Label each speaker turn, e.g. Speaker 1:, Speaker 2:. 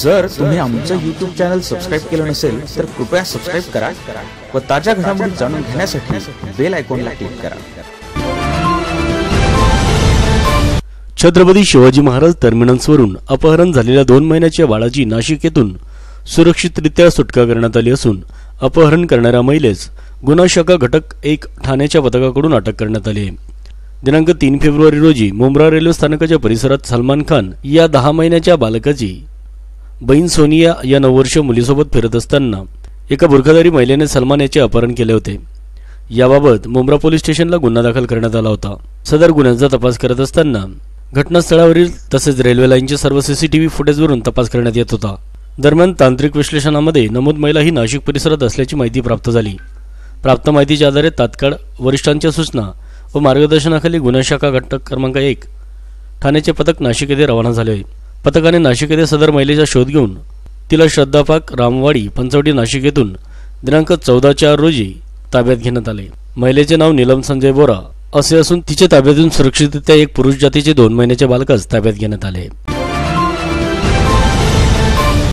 Speaker 1: जर तुम्ही आमचं युट्यूब चॅनल सबस्क्राईब केलं नसेल तर कृपया सबस्क्राईब करा व ताज्या घडामोडी जाणून घेण्यासाठी बेल आयकॉनला क्लिक करा.
Speaker 2: छत्रपती शिवाजी महाराज टर्मिनल्सवरून अपहरण झालेल्या दोन महिन्याच्या बाळाची नाशिक येथून सुरक्षितरित्या सुटका करण्यात आली असून अपहरण करणाऱ्या महिलेस गुन्हा शाखा घटक एक ठाण्याच्या पथकाकडून अटक करण्यात आली आहे. दिनांक तीन फेब्रुवारी रोजी मुंब्रा रेल्वे स्थानकाच्या परिसरात सलमान खान या दहा महिन्याच्या बालकाची बहीण सोनिया या नऊ वर्ष मुलीसोबत फिरत असताना एका बुरखाधारी महिलेने सलमान याचे अपहरण केले होते. याबाबत मुंब्रा पोलीस स्टेशनला गुन्हा दाखल करण्यात आला होता. सदर गुन्ह्यांचा तपास करत असताना घटनास्थळावरील तसेच रेल्वे लाईनच्या सर्व सीसीटीव्ही फुटेजवरून तपास करण्यात येत होता. दरम्यान तांत्रिक विश्लेषणामध्ये नमूद महिला ही नाशिक परिसरात असल्याची माहिती प्राप्त झाली. प्राप्त माहितीच्या आधारे तात्काळ वरिष्ठांच्या सूचना व मार्गदर्शनाखाली गुन्हा शाखा घटक क्रमांक एक ठाण्याचे पथक नाशिक येथे रवाना झाले. पथकाने नाशिक येथे सदर महिलेचा शोध घेऊन तिला श्रद्धापाक रामवाडी पंचवटी नाशिक येथून दिनांक चौदा चार रोजी ताब्यात घेण्यात आले. महिलेचे नाव नीलम संजय बोरा असे असून तिच्या ताब्यातून सुरक्षितरित्या एक पुरुष जातीचे दोन महिन्याच्या बालकास ताब्यात घेण्यात आले.